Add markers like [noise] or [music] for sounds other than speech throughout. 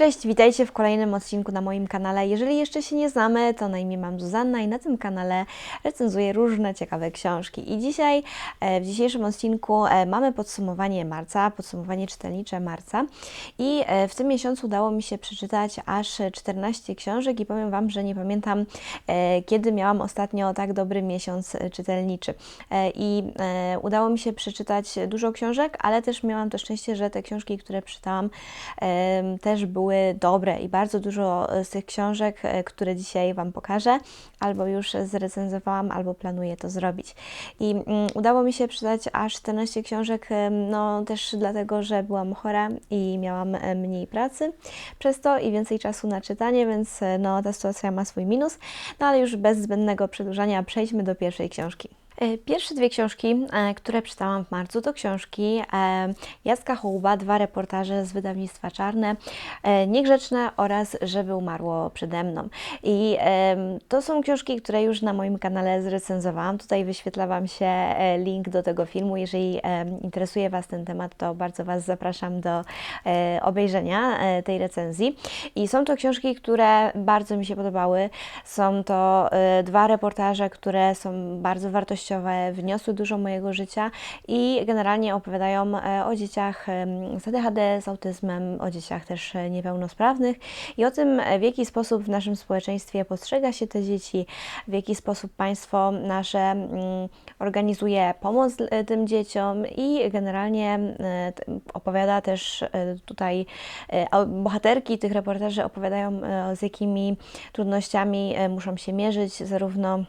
Cześć, witajcie w kolejnym odcinku na moim kanale. Jeżeli jeszcze się nie znamy, to na imię mam Zuzanna i na tym kanale recenzuję różne ciekawe książki. I dzisiaj, e, w dzisiejszym odcinku e, mamy podsumowanie marca, podsumowanie czytelnicze marca. I e, w tym miesiącu udało mi się przeczytać aż 14 książek i powiem Wam, że nie pamiętam, kiedy miałam ostatnio tak dobry miesiąc czytelniczy. I udało mi się przeczytać dużo książek, ale też miałam to szczęście, że te książki, które przeczytałam, też były były dobre i bardzo dużo e, z tych książek, e, które dzisiaj Wam pokażę, albo już zrecenzowałam, albo planuję to zrobić. I mm, udało mi się przeczytać aż 14 książek, no też dlatego, że byłam chora i miałam e, mniej pracy przez to i więcej czasu na czytanie, więc no ta sytuacja ma swój minus. No ale już bez zbędnego przedłużania przejdźmy do pierwszej książki. E, pierwsze dwie książki, e, które czytałam w marcu, to książki e, Jacka Hołuba, dwa reportaże z wydawnictwa Czarne, Niegrzeczne oraz Żeby umarło przede mną. I to są książki, które już na moim kanale zrecenzowałam. Tutaj wyświetla Wam się link do tego filmu. Jeżeli interesuje Was ten temat, to bardzo Was zapraszam do obejrzenia tej recenzji. I są to książki, które bardzo mi się podobały. Są to dwa reportaże, które są bardzo wartościowe wartościowe, wniosły dużo mojego życia i generalnie opowiadają e, o dzieciach z ADHD, z autyzmem, o dzieciach też e, niepełnosprawnych i o tym, w jaki sposób w naszym społeczeństwie postrzega się te dzieci, w jaki sposób państwo nasze mm, organizuje pomoc e, tym dzieciom i generalnie opowiada też tutaj bohaterki tych reportaży opowiadają z jakimi trudnościami muszą się mierzyć zarówno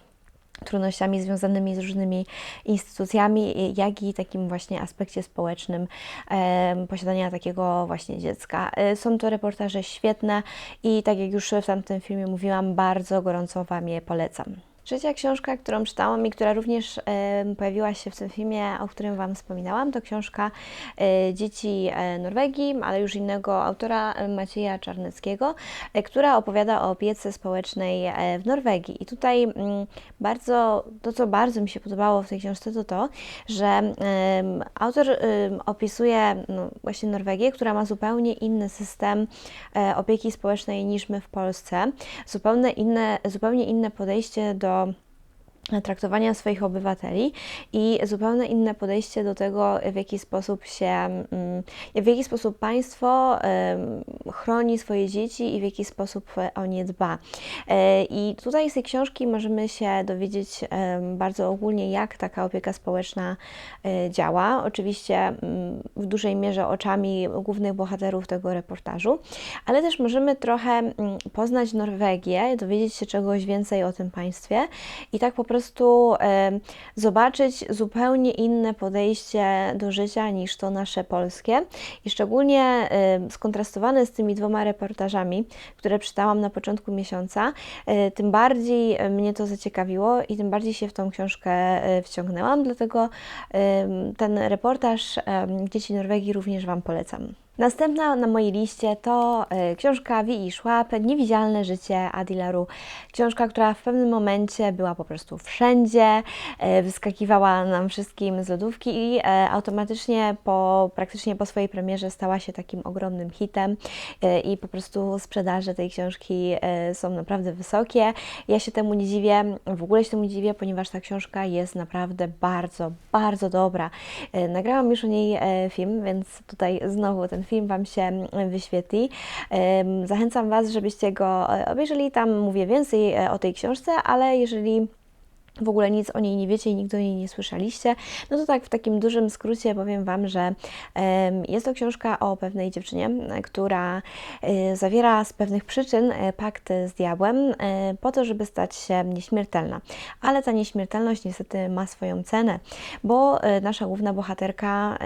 trudnościami związanymi z różnymi instytucjami, jak i takim właśnie aspekcie społecznym e, posiadania takiego właśnie dziecka. E, są to reportaże świetne i tak jak już w tamtym filmie mówiłam, bardzo gorąco Wam je polecam. Trzecia książka, którą czytałam i która również e, pojawiła się w tym filmie, o którym Wam wspominałam, to książka e, Dzieci e, Norwegii, ale już innego autora, e, Macieja Czarneckiego, e, która opowiada o opiece społecznej e, w Norwegii. I tutaj mm, bardzo, to co bardzo mi się podobało w tej książce, to to, że autor opisuje no, właśnie Norwegię, która ma zupełnie inny system opieki społecznej niż my w Polsce, zupełnie inne, zupełnie inne podejście do um, traktowania swoich obywateli i zupełnie inne podejście do tego, w jaki sposób się, mm, w jaki sposób państwo chroni swoje dzieci i w jaki sposób o nie dba. E, I tutaj z tej książki możemy się dowiedzieć bardzo ogólnie, jak taka opieka społeczna e, działa. Oczywiście mm, w dużej mierze oczami głównych bohaterów tego reportażu, ale też możemy trochę mm, poznać Norwegię, dowiedzieć się czegoś więcej o tym państwie i tak po prostu zobaczyć zupełnie inne podejście do życia niż to nasze polskie i szczególnie skontrastowane z tymi dwoma reportażami, które czytałam na początku miesiąca, e, tym bardziej mnie to zaciekawiło i tym bardziej się w tą książkę e, wciągnęłam, dlatego ten reportaż Dzieci Norwegii również Wam polecam. Następna na mojej liście to y, książka Wi i Szłap, Niewidzialne życie Adilaru. Książka, która w pewnym momencie była po prostu wszędzie, y, wyskakiwała nam wszystkim z lodówki i y, automatycznie po, praktycznie po swojej premierze stała się takim ogromnym hitem i po prostu sprzedaże tej książki są naprawdę wysokie. Ja się temu nie dziwię, w ogóle się temu nie dziwię, ponieważ ta książka jest naprawdę bardzo, bardzo dobra. Nagrałam już o niej film, więc tutaj znowu ten film film Wam się wyświetli. Zachęcam Was, żebyście go e, obejrzeli. Tam mówię więcej e, o tej książce, ale jeżeli w ogóle nic o niej nie wiecie i nigdy o niej nie słyszeliście, no to tak w takim dużym skrócie powiem Wam, że jest to książka o pewnej dziewczynie, która e, zawiera z pewnych przyczyn pakt z diabłem po to, żeby stać się nieśmiertelna. Ale ta nieśmiertelność niestety ma swoją cenę, bo nasza główna bohaterka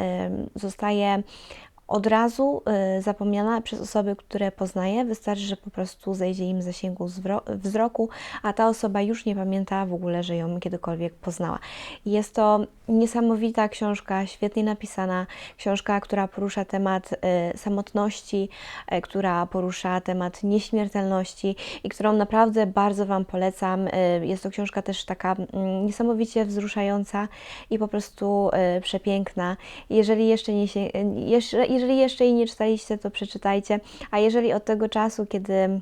zostaje od razu y, zapomniana przez osoby, które poznaje. Wystarczy, że po prostu zejdzie im zasięgu wzroku, a ta osoba już nie pamięta w ogóle, że ją kiedykolwiek poznała. Jest to niesamowita książka, świetnie napisana, książka, która porusza temat y, samotności, y, która porusza temat nieśmiertelności i którą naprawdę bardzo Wam polecam. Jest to książka też taka mm, niesamowicie wzruszająca i po prostu przepiękna. Jeżeli jeszcze nie się, jeszcze jeżeli jeszcze jej nie czytaliście, to przeczytajcie, a jeżeli od tego czasu, kiedy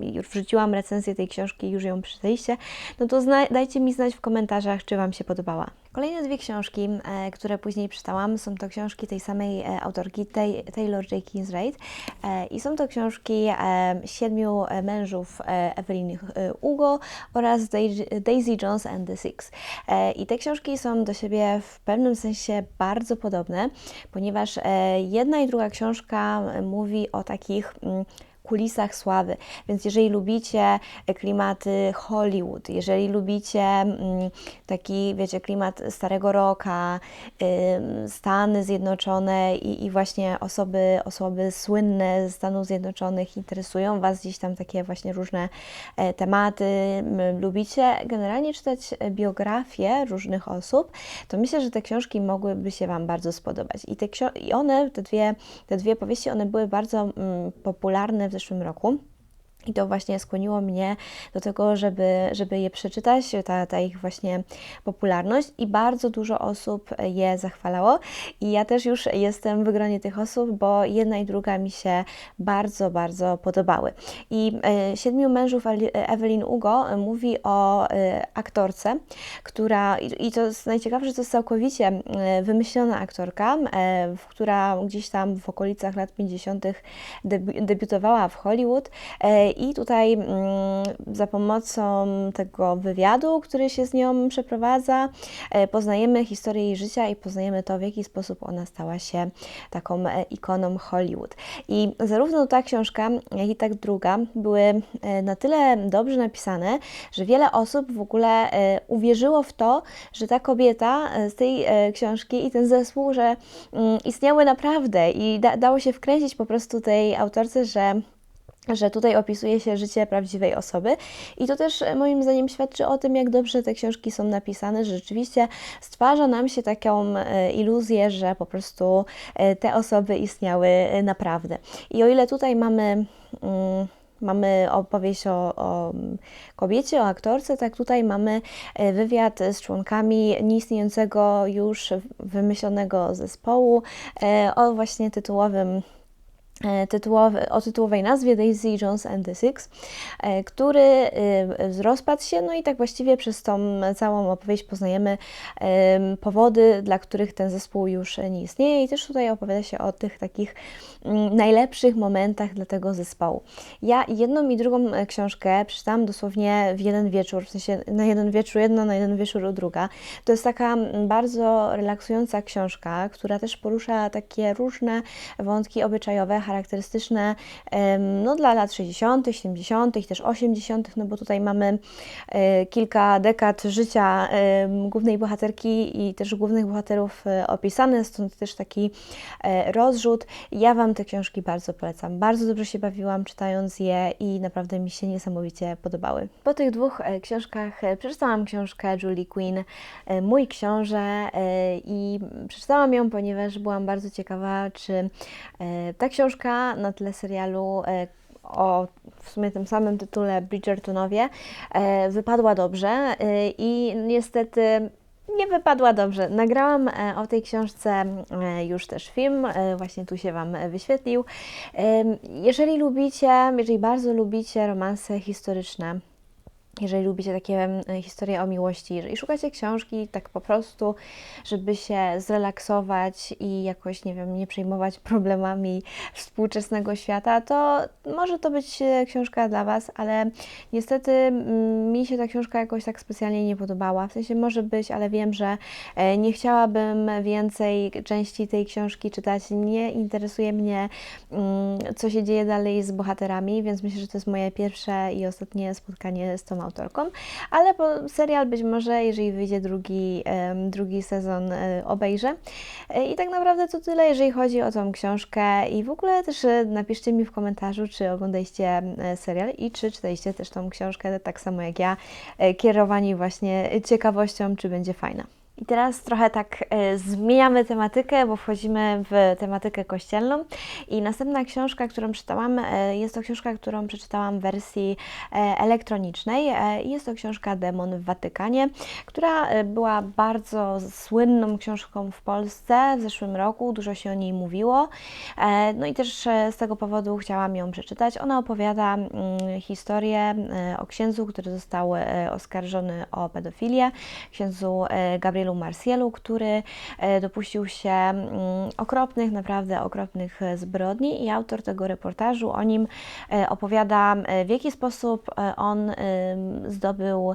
już wrzuciłam recenzję tej książki, już ją przeczytaliście, no to dajcie mi znać w komentarzach, czy Wam się podobała. Kolejne dwie książki, e, które później przeczytałam, są to książki tej samej e, autorki, Taylor J. Kingsraid e, i są to książki siedmiu mężów Evelyn Hugo oraz Daisy Jones and the Six. I te książki są do siebie w pewnym sensie bardzo podobne, ponieważ jedna i druga książka mówi o takich mm, kulisach sławy. Więc jeżeli lubicie klimaty Hollywood, jeżeli lubicie mm, taki, wiecie, klimat starego roka, Stany Zjednoczone i, i właśnie osoby, osoby słynne z Stanów Zjednoczonych interesują Was gdzieś tam takie właśnie różne e, tematy, lubicie generalnie czytać biografie różnych osób, to myślę, że te książki mogłyby się Wam bardzo spodobać. I, te i one, te dwie, te dwie powieści, one były bardzo mm, popularne w zeszłym roku. I to właśnie skłoniło mnie do tego, żeby, żeby je przeczytać, ta, ta ich właśnie popularność i bardzo dużo osób je zachwalało i ja też już jestem w gronie tych osób, bo jedna i druga mi się bardzo, bardzo podobały. I e, Siedmiu mężów Evelyn Ugo mówi o e, aktorce, która, i to jest najciekawsze, to jest całkowicie e, wymyślona aktorka, która gdzieś tam w okolicach lat 50. Debi debiutowała w Hollywood i tutaj mm, za pomocą tego wywiadu, który się z nią przeprowadza, e, poznajemy historię jej życia i poznajemy to, w jaki sposób ona stała się taką e, ikoną Hollywood. I zarówno ta książka, jak i tak druga były e, na tyle dobrze napisane, że wiele osób w ogóle uwierzyło w to, że ta kobieta z tej książki i ten zespół, że mm, istniały naprawdę i da, dało się wkręcić po prostu tej autorce, że że tutaj opisuje się życie prawdziwej osoby i to też e, moim zdaniem świadczy o tym, jak dobrze te książki są napisane, że rzeczywiście stwarza nam się taką e, iluzję, że po prostu e, te osoby istniały naprawdę. I o ile tutaj mamy. Mm, mamy opowieść o, o, kobiecie, o aktorce, tak tutaj mamy wywiad z członkami nieistniejącego już wymyślonego zespołu o właśnie tytułowym tytułowy, o tytułowej nazwie Daisy Jones and the Six, e, który e, rozpadł się, no i tak właściwie przez tą całą opowieść poznajemy powody, dla których ten zespół już nie istnieje i też tutaj opowiada się o tych takich mm, najlepszych momentach dla tego zespołu. Ja jedną i drugą książkę przeczytałam dosłownie w jeden wieczór, w sensie na jeden wieczór jedna, na jeden wieczór druga. To jest taka bardzo relaksująca książka, która też porusza takie różne wątki obyczajowe, charakterystyczne no, dla lat 60., 70., i też 80., no bo tutaj mamy e, kilka dekad życia głównej bohaterki i też głównych bohaterów e, opisane, stąd też taki e, rozrzut. Ja Wam te książki bardzo polecam. Bardzo dobrze się bawiłam czytając je i naprawdę mi się niesamowicie podobały. Po tych dwóch książkach przeczytałam książkę Julie Quinn, Mój książę i przeczytałam ją, ponieważ byłam bardzo ciekawa, czy ta książka książka na tle serialu e, o w sumie tym samym tytule Bridgertonowie e, wypadła dobrze e, i niestety nie wypadła dobrze. Nagrałam o tej książce już też film, właśnie tu się Wam wyświetlił. Jeżeli lubicie, jeżeli bardzo lubicie romanse historyczne, jeżeli lubicie takie historie o miłości, jeżeli szukacie książki tak po prostu, żeby się zrelaksować i jakoś, nie wiem, nie przejmować [laughs] problemami współczesnego świata, to może to być e, książka dla Was, ale niestety mi się ta książka jakoś tak specjalnie nie podobała. W sensie może być, ale wiem, że e, nie chciałabym więcej części tej książki czytać. Nie interesuje mnie, co się dzieje dalej z bohaterami, więc myślę, że to jest moje pierwsze i ostatnie spotkanie z tą autorką, ale serial być może, jeżeli wyjdzie drugi, drugi sezon, e, obejrzę. E, I tak naprawdę to tyle, jeżeli chodzi o tą książkę i w ogóle też e, napiszcie mi w komentarzu, czy oglądaliście serial i czy czytaliście też tą książkę, tak samo jak ja, kierowani właśnie ciekawością, czy będzie fajna. I teraz trochę tak e, zmieniamy tematykę, bo wchodzimy w tematykę kościelną. I następna książka, którą czytałam, e, jest to książka, którą przeczytałam w wersji e, elektronicznej. I jest to książka Demon w Watykanie, która e, była bardzo słynną książką w Polsce w zeszłym roku. Dużo się o niej mówiło. E, no i też e, z tego powodu chciałam ją przeczytać. Ona opowiada mm, historię e, o księdzu, który został e, oskarżony o pedofilię, księdzu e, Gabrielu Marcielu, który e, dopuścił się mm, okropnych, naprawdę okropnych e, zbrodni i autor tego reportażu o nim e, opowiada, w jaki sposób on zdobył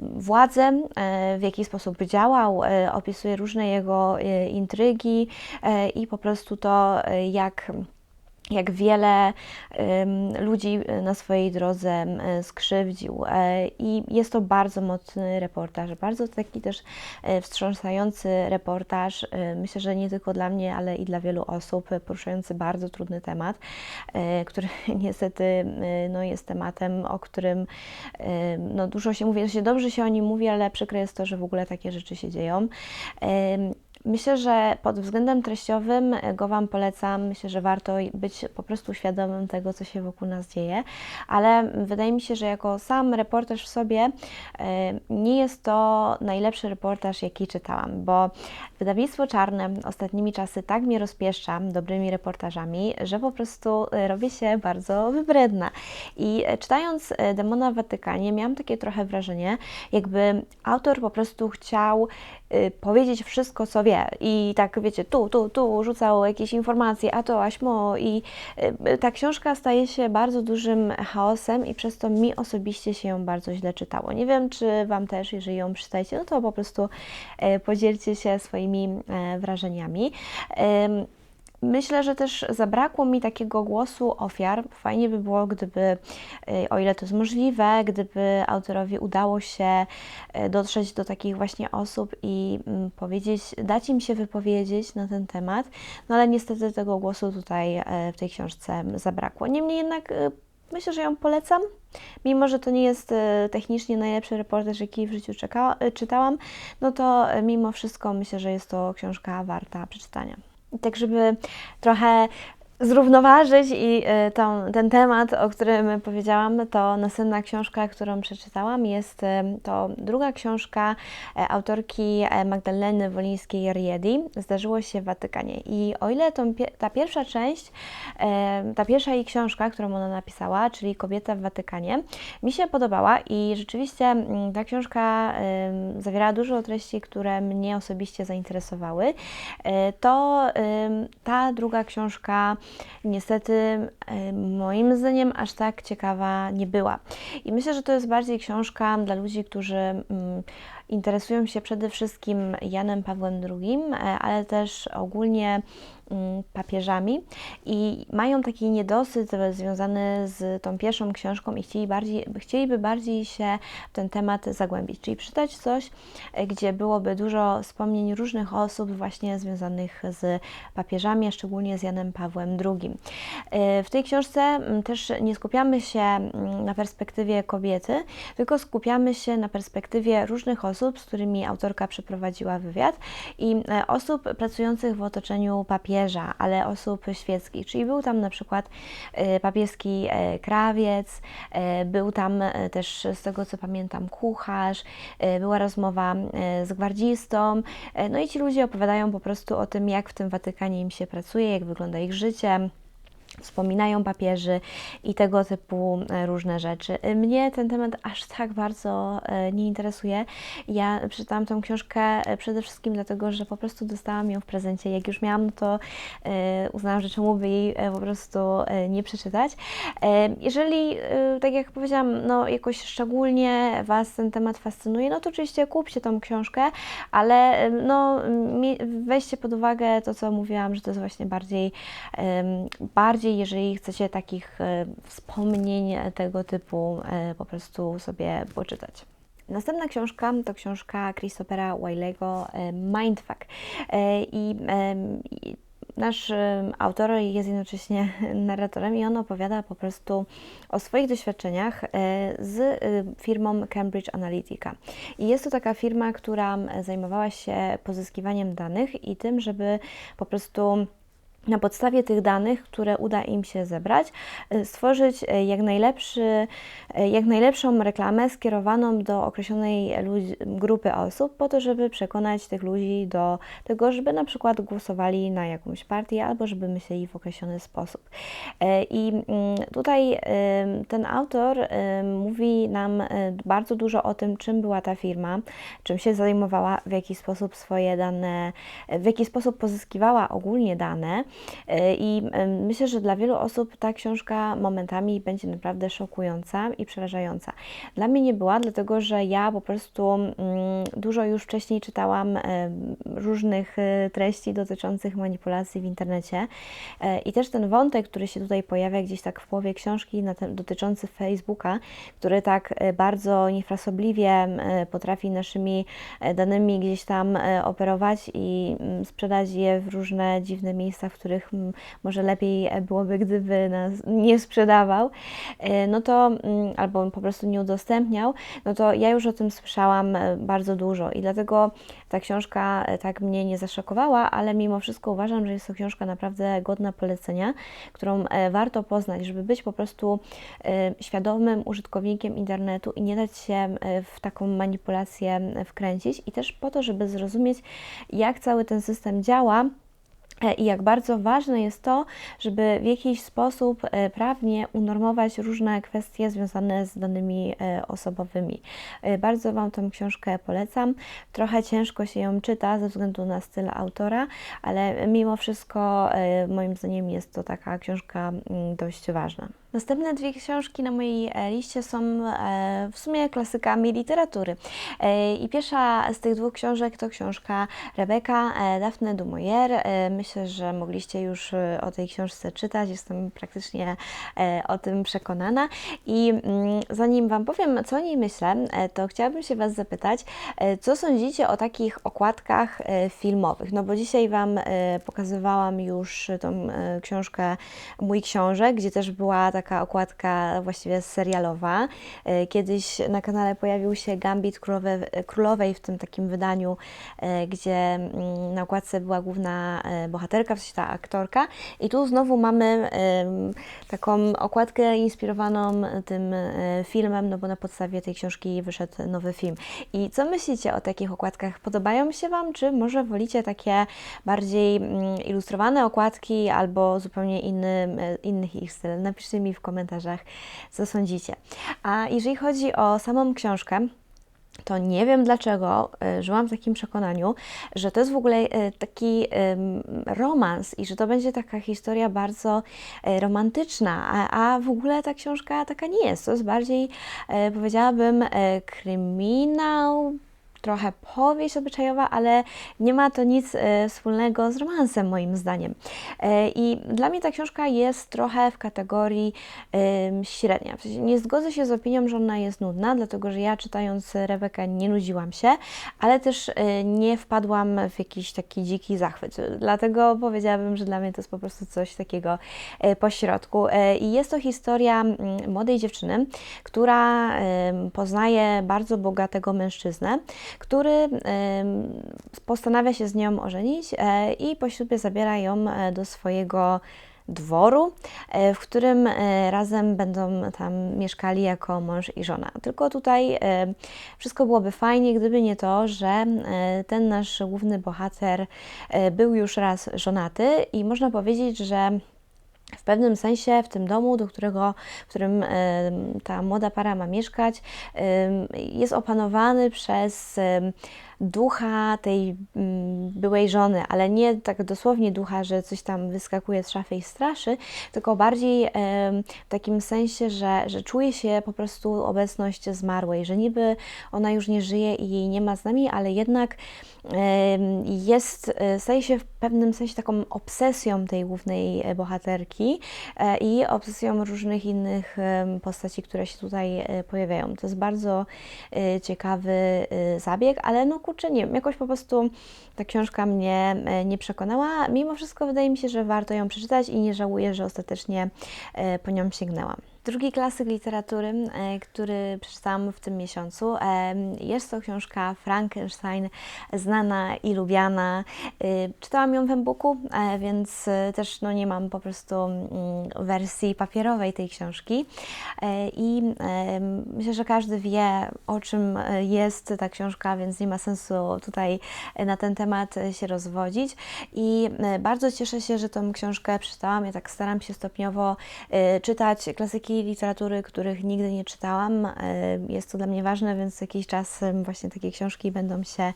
władzę, w jaki sposób działał, opisuje różne jego intrygi i po prostu to, jak jak wiele ludzi na swojej drodze skrzywdził. E, I jest to bardzo mocny reportaż, bardzo taki też e, wstrząsający reportaż. E, Myślę, że nie tylko dla mnie, ale i dla wielu osób, e, poruszający bardzo trudny temat, e, który [laughs] niestety e, no, jest tematem, o którym e, no, dużo się mówi, się dobrze się o nim mówi, ale przykre jest to, że w ogóle takie rzeczy się dzieją. Myślę, że pod względem treściowym e, go Wam polecam. Myślę, że warto być po prostu świadomym tego, co się wokół nas dzieje, ale wydaje mi się, że jako sam reportaż w sobie e, nie jest to najlepszy reportaż, jaki czytałam, bo wydawnictwo czarne ostatnimi czasy tak mnie rozpieszcza dobrymi reportażami, że po prostu e, robię się bardzo wybredna. I czytając Demona w Watykanie, miałam takie trochę wrażenie, jakby autor po prostu chciał powiedzieć wszystko, co wie. I tak, wiecie, tu, tu, tu rzucał jakieś informacje, a to, aśmo. I y, ta książka staje się bardzo dużym chaosem i przez to mi osobiście się ją bardzo źle czytało. Nie wiem, czy Wam też, jeżeli ją przeczytajcie, no to po prostu podzielcie się swoimi wrażeniami. Myślę, że też zabrakło mi takiego głosu ofiar. Fajnie by było, gdyby, y, o ile to jest możliwe, gdyby autorowi udało się y, dotrzeć do takich właśnie osób i mm, powiedzieć, dać im się wypowiedzieć na ten temat, no ale niestety tego głosu tutaj e, w tej książce zabrakło. Niemniej jednak y, myślę, że ją polecam. Mimo, że to nie jest technicznie najlepszy reportaż, jaki w życiu czeka, czytałam, no to mimo wszystko myślę, że jest to książka warta przeczytania. Tak, żeby trochę zrównoważyć i y, tą, ten temat, o którym powiedziałam, to następna książka, którą przeczytałam, jest y, to druga książka e, autorki e, Magdaleny Wolińskiej-Riedi. Zdarzyło się w Watykanie. I o ile tą, ta pierwsza część, e, ta pierwsza jej książka, którą ona napisała, czyli Kobieta w Watykanie, mi się podobała i rzeczywiście mm, ta książka em, zawierała dużo treści, które mnie osobiście zainteresowały, to ta druga książka niestety moim zdaniem aż tak ciekawa nie była. I myślę, że to jest bardziej książka dla ludzi, którzy mm, interesują się przede wszystkim Janem Pawłem II, e, ale też ogólnie mm, papieżami i mają taki niedosyt związany z tą pierwszą książką i chcieli bardziej, chcieliby bardziej się w ten temat zagłębić, czyli przeczytać coś, e, gdzie byłoby dużo wspomnień różnych osób właśnie związanych z papieżami, a szczególnie z Janem Pawłem II. E, W tej książce mm, też nie skupiamy się mm, na perspektywie kobiety, tylko skupiamy się na perspektywie różnych osób, z którymi autorka przeprowadziła wywiad i e, osób pracujących w otoczeniu papieża, ale osób świeckich, czyli był tam na przykład e, papieski e, krawiec, był tam też z tego co pamiętam kucharz, była rozmowa z gwardzistą, no i ci ludzie opowiadają po prostu o tym, jak w tym Watykanie im się pracuje, jak wygląda ich życie wspominają papieży i tego typu e, różne rzeczy. E, Mnie ten temat aż tak bardzo e, nie interesuje. Ja przeczytałam tą książkę przede wszystkim dlatego, że po prostu dostałam ją w prezencie. Jak już miałam, no to uznałam, że czemu by jej po prostu nie przeczytać. Jeżeli, tak jak powiedziałam, no jakoś szczególnie Was ten temat fascynuje, no to oczywiście kupcie tą książkę, ale no weźcie pod uwagę to, co mówiłam, że to jest właśnie bardziej em, bardziej, jeżeli chcecie takich e, wspomnień tego typu e, po prostu sobie poczytać. Następna książka to książka Christophera Wiley'ego e, Mindfuck. I, nasz autor jest jednocześnie [laughs] narratorem i on opowiada po prostu o swoich doświadczeniach z firmą Cambridge Analytica. I jest to taka firma, która zajmowała się pozyskiwaniem danych i tym, żeby po prostu na podstawie tych danych, które uda im się zebrać, y, stworzyć y, jak, najlepszy, y, jak najlepszą reklamę skierowaną do określonej ludzi, grupy osób, po to, żeby przekonać tych ludzi do tego, żeby na przykład głosowali na jakąś partię albo żeby myśleli w określony sposób. I mm, tutaj ten autor mówi nam bardzo dużo o tym, czym była ta firma, czym się zajmowała, w jaki sposób swoje dane, w jaki sposób pozyskiwała ogólnie dane. E, I myślę, że dla wielu osób ta książka momentami będzie naprawdę szokująca i przerażająca. Dla mnie nie była, dlatego że ja po prostu mm, dużo już wcześniej czytałam różnych e, treści dotyczących manipulacji w internecie e, i też ten wątek, który się tutaj pojawia gdzieś tak w połowie książki dotyczący Facebooka, który tak bardzo niefrasobliwie potrafi naszymi danymi gdzieś tam operować i mm, sprzedać je w różne dziwne miejsca, w których może lepiej byłoby, gdyby nas nie sprzedawał, e, no to mm, albo po prostu nie udostępniał, no to ja już o tym słyszałam e, bardzo dużo i dlatego ta książka e, tak mnie nie zaszokowała, ale mimo wszystko uważam, że jest to książka naprawdę godna polecenia, którą warto poznać, żeby być po prostu świadomym użytkownikiem internetu i nie dać się w taką manipulację wkręcić i też po to, żeby zrozumieć, jak cały ten system działa E, i jak bardzo ważne jest to, żeby w jakiś sposób e, prawnie unormować różne kwestie związane z danymi e, osobowymi. Bardzo Wam tę książkę polecam. Trochę ciężko się ją czyta ze względu na styl autora, ale mimo wszystko moim zdaniem jest to taka książka mm, dość ważna. Następne dwie książki na mojej e, liście są e, w sumie klasykami literatury. E, I pierwsza z tych dwóch książek to książka Rebeka Daphne du Maurier. Myślę, że mogliście już o tej książce czytać, jestem praktycznie o tym przekonana. I mm, zanim Wam powiem, co o niej myślę, to chciałabym się Was zapytać, co sądzicie o takich okładkach filmowych? No bo dzisiaj Wam pokazywałam już tą książkę Mój Książek, gdzie też była taka taka okładka właściwie serialowa. E, kiedyś na kanale pojawił się Gambit Królowej w tym takim wydaniu, e, gdzie mm, na okładce była główna e, bohaterka, w sensie ta aktorka. I tu znowu mamy taką okładkę inspirowaną tym filmem, no bo na podstawie tej książki wyszedł nowy film. I co myślicie o takich okładkach? Podobają się Wam, czy może wolicie takie bardziej mm, ilustrowane okładki albo zupełnie inny, innych ich styl? Napiszcie mi w komentarzach, co sądzicie. A jeżeli chodzi o samą książkę, to nie wiem dlaczego e, żyłam w takim przekonaniu, że to jest w ogóle e, taki romans i że to będzie taka historia bardzo e, romantyczna, a, a w ogóle ta książka taka nie jest. To jest bardziej, powiedziałabym, kryminał, trochę powieść obyczajowa, ale nie ma to nic e, wspólnego z romansem, moim zdaniem. E, I dla mnie ta książka jest trochę w kategorii średnia. Nie zgodzę się z opinią, że ona jest nudna, dlatego że ja czytając Rebekę nie nudziłam się, ale też e, nie wpadłam w jakiś taki dziki zachwyt. Dlatego powiedziałabym, że dla mnie to jest po prostu coś takiego pośrodku. I jest to historia młodej dziewczyny, która poznaje bardzo bogatego mężczyznę, który postanawia się z nią ożenić e, i po ślubie zabiera ją e, do swojego dworu, e, w którym razem będą tam mieszkali jako mąż i żona. Tylko tutaj wszystko byłoby fajnie, gdyby nie to, że ten nasz główny bohater był już raz żonaty i można powiedzieć, że w pewnym sensie w tym domu, do którego, w którym ta młoda para ma mieszkać, jest opanowany przez ducha tej mm, byłej żony, ale nie tak dosłownie ducha, że coś tam wyskakuje z szafy i straszy, tylko bardziej w takim sensie, że, że czuje się po prostu obecność zmarłej, że niby ona już nie żyje i jej nie ma z nami, ale jednak jest, e, staje się w pewnym sensie taką obsesją tej głównej e, bohaterki e, i obsesją różnych innych postaci, które się tutaj pojawiają. To jest bardzo ciekawy zabieg, ale no kurczę, nie wiem, jakoś po prostu ta książka mnie e, nie przekonała. Mimo wszystko wydaje mi się, że warto ją przeczytać i nie żałuję, że ostatecznie e, po nią sięgnęłam. Drugi klasyk literatury, e, który przeczytałam w tym miesiącu, e, jest to książka Frankenstein, znana i lubiana. E, czytałam ją w e-booku, więc też no, nie mam po prostu mm, wersji papierowej tej książki. I myślę, że każdy wie, o czym jest ta książka, więc nie ma sensu tutaj na ten temat się rozwodzić. I bardzo cieszę się, że tą książkę przeczytałam. Ja tak staram się stopniowo czytać klasyki literatury, których nigdy nie czytałam. E, jest to dla mnie ważne, więc jakiś czas właśnie takie książki będą się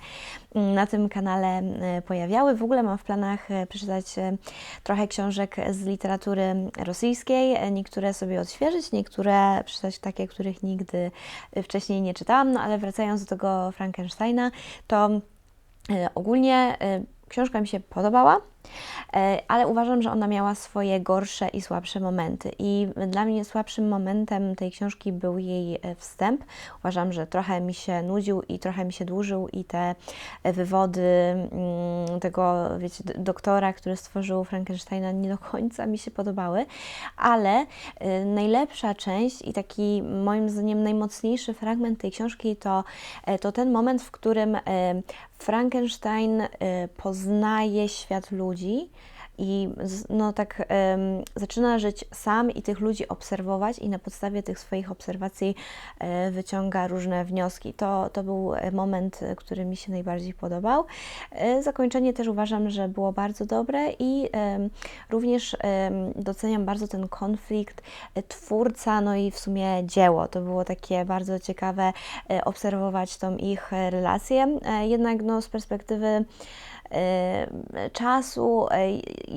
mm, na tym kanale pojawiały. W ogóle mam w planach e, przeczytać e, trochę książek z literatury rosyjskiej, niektóre sobie odświeżyć, niektóre przeczytać takie, których nigdy wcześniej nie czytałam. No ale wracając do tego Frankensteina, to ogólnie książka mi się podobała. E, ale uważam, że ona miała swoje gorsze i słabsze momenty. I dla mnie słabszym momentem tej książki był jej e, wstęp. Uważam, że trochę mi się nudził i trochę mi się dłużył, i te wywody mm, tego, wiecie, doktora, który stworzył Frankensteina, nie do końca mi się podobały, ale e, najlepsza część i taki moim zdaniem najmocniejszy fragment tej książki to, to ten moment, w którym Frankenstein poznaje świat ludzi i no tak um, zaczyna żyć sam i tych ludzi obserwować i na podstawie tych swoich obserwacji e, wyciąga różne wnioski. To, to był moment, który mi się najbardziej podobał. E, zakończenie też uważam, że było bardzo dobre i również doceniam bardzo ten konflikt e, twórca, no i w sumie dzieło. To było takie bardzo ciekawe obserwować tą ich relację. jednak no z perspektywy czasu.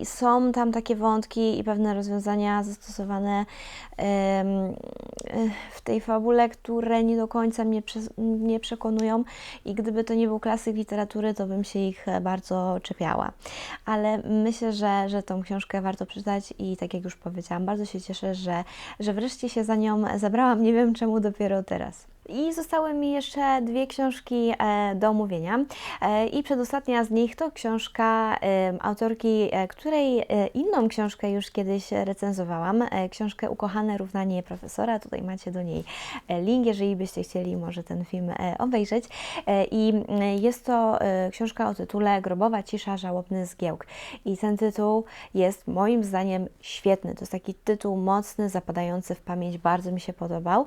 Y, są tam takie wątki i pewne rozwiązania zastosowane y, w tej fabule, które nie do końca mnie, mnie przekonują i gdyby to nie był klasyk literatury, to bym się ich bardzo czepiała. Ale myślę, że, że tą książkę warto przeczytać i tak jak już powiedziałam, bardzo się cieszę, że, że wreszcie się za nią zabrałam. Nie wiem czemu dopiero teraz. I zostały mi jeszcze dwie książki e, do omówienia. E, I przedostatnia z nich to książka autorki, e, której inną książkę już kiedyś recenzowałam. Książkę Ukochane równanie profesora. Tutaj macie do niej link, jeżeli byście chcieli może ten film obejrzeć. I jest to książka o tytule Grobowa cisza, żałobny zgiełk. I ten tytuł jest moim zdaniem świetny. To jest taki tytuł mocny, zapadający w pamięć. Bardzo mi się podobał.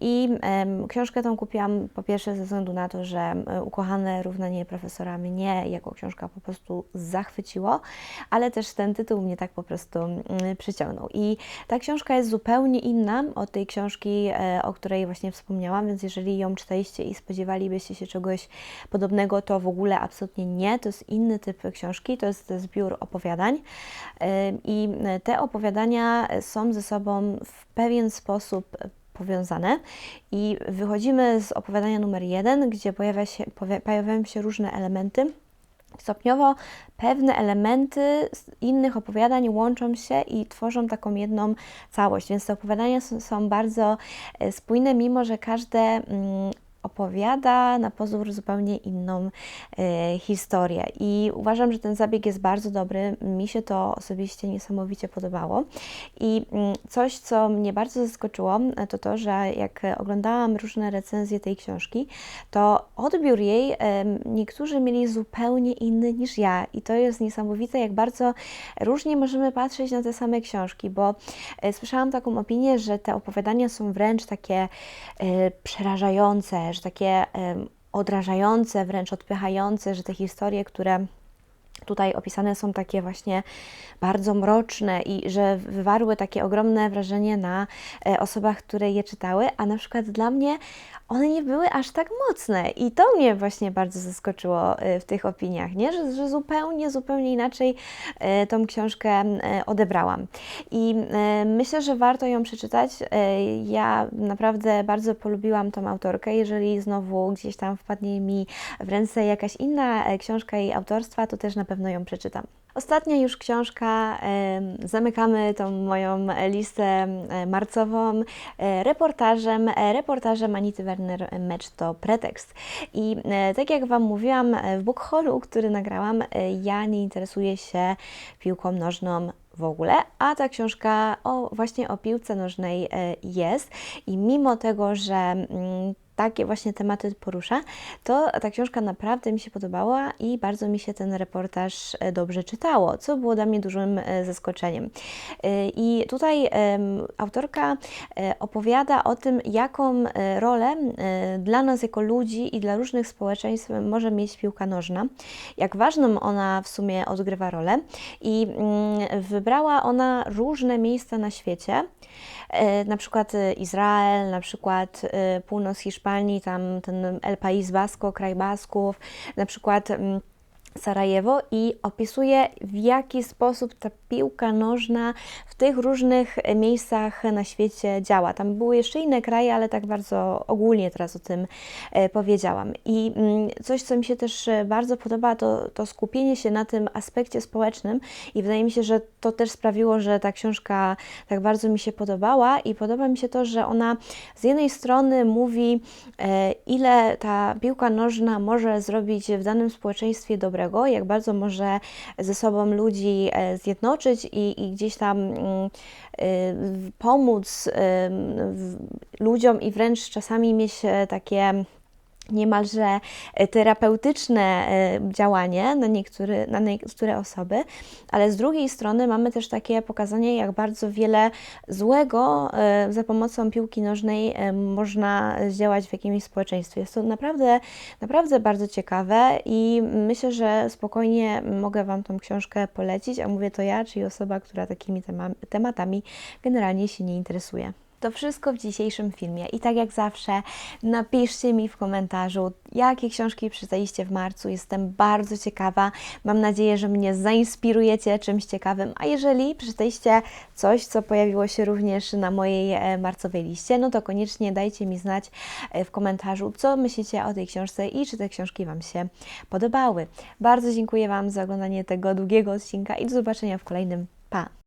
I Książkę tą kupiłam po pierwsze ze względu na to, że Ukochane równanie profesora mnie jako książka po prostu zachwyciło, ale też ten tytuł mnie tak po prostu przyciągnął. I ta książka jest zupełnie inna od tej książki, e, o której właśnie wspomniałam, więc jeżeli ją czytaliście i spodziewalibyście się czegoś podobnego, to w ogóle absolutnie nie. To jest inny typ książki, to jest zbiór opowiadań i te opowiadania są ze sobą w pewien sposób powiązane i wychodzimy z opowiadania numer jeden, gdzie pojawia się, pojawiają się różne elementy. Stopniowo pewne elementy innych opowiadań łączą się i tworzą taką jedną całość, więc te opowiadania są, są bardzo e, spójne, mimo że każde mm, opowiada na pozór zupełnie inną e, historię. I uważam, że ten zabieg jest bardzo dobry. Mi się to osobiście niesamowicie podobało. I mm, coś, co mnie bardzo zaskoczyło, to to, że jak oglądałam różne recenzje tej książki, to odbiór jej e, niektórzy mieli zupełnie inny niż ja. I to jest niesamowite, jak bardzo różnie możemy patrzeć na te same książki, bo e, słyszałam taką opinię, że te opowiadania są wręcz takie e, przerażające, takie odrażające, wręcz odpychające, że te historie, które tutaj opisane są takie właśnie bardzo mroczne i że wywarły takie ogromne wrażenie na e, osobach, które je czytały, a na przykład dla mnie one nie były aż tak mocne i to mnie właśnie bardzo zaskoczyło e, w tych opiniach, nie? Że, że zupełnie, zupełnie inaczej e, tą książkę odebrałam. I myślę, że warto ją przeczytać. Ja naprawdę bardzo polubiłam tą autorkę. Jeżeli znowu gdzieś tam wpadnie mi w ręce jakaś inna książka jej autorstwa, to też na pewno pewno ją przeczytam. Ostatnia już książka, zamykamy tą moją listę marcową reportażem, e, reportażem Anity Werner Mecz to pretekst. I e, tak jak Wam mówiłam e, w book haulu, który nagrałam, ja nie interesuję się piłką nożną w ogóle, a ta książka o, właśnie o piłce nożnej jest i mimo tego, że mm, takie właśnie tematy porusza, to ta książka naprawdę mi się podobała i bardzo mi się ten reportaż e, dobrze czytało, co było dla mnie dużym e, zaskoczeniem. E, I tutaj autorka opowiada o tym, jaką rolę dla nas jako ludzi i dla różnych społeczeństw może mieć piłka nożna, jak ważną ona w sumie odgrywa rolę i mm, wybrała ona różne miejsca na świecie, na przykład Izrael, na przykład północ Hiszpanii, tam ten El País Basco, kraj Basków, na przykład mm, Sarajewo i opisuje w jaki sposób ta piłka nożna w tych różnych miejscach na świecie działa. Tam były jeszcze inne kraje, ale tak bardzo ogólnie teraz o tym e, powiedziałam. I mm, coś, co mi się też e, bardzo podoba, to, to skupienie się na tym aspekcie społecznym i wydaje mi się, że to też sprawiło, że ta książka tak bardzo mi się podobała i podoba mi się to, że ona z jednej strony mówi, e, ile ta piłka nożna może zrobić w danym społeczeństwie dobrego, jak bardzo może ze sobą ludzi e, zjednoczyć i, i gdzieś tam mm, y, pomóc w- ludziom i wręcz czasami mieć e, takie niemalże e, terapeutyczne e, działanie na, na niektóre osoby, ale z drugiej strony mamy też takie pokazanie, jak bardzo wiele złego e, za pomocą piłki nożnej można zdziałać w jakimś społeczeństwie. Jest to naprawdę, naprawdę bardzo ciekawe i myślę, że spokojnie mogę Wam tą książkę polecić, a mówię to ja, czyli osoba, która takimi tema- tematami generalnie się nie interesuje. To wszystko w dzisiejszym filmie i tak jak zawsze napiszcie mi w komentarzu, jakie książki przeczytaliście w marcu. Jestem bardzo ciekawa. Mam nadzieję, że mnie zainspirujecie czymś ciekawym, a jeżeli przeczytaliście coś, co pojawiło się również na mojej e, marcowej liście, no to koniecznie dajcie mi znać e, w komentarzu, co myślicie o tej książce i czy te książki Wam się podobały. Bardzo dziękuję Wam za oglądanie tego długiego odcinka i do zobaczenia w kolejnym. Pa!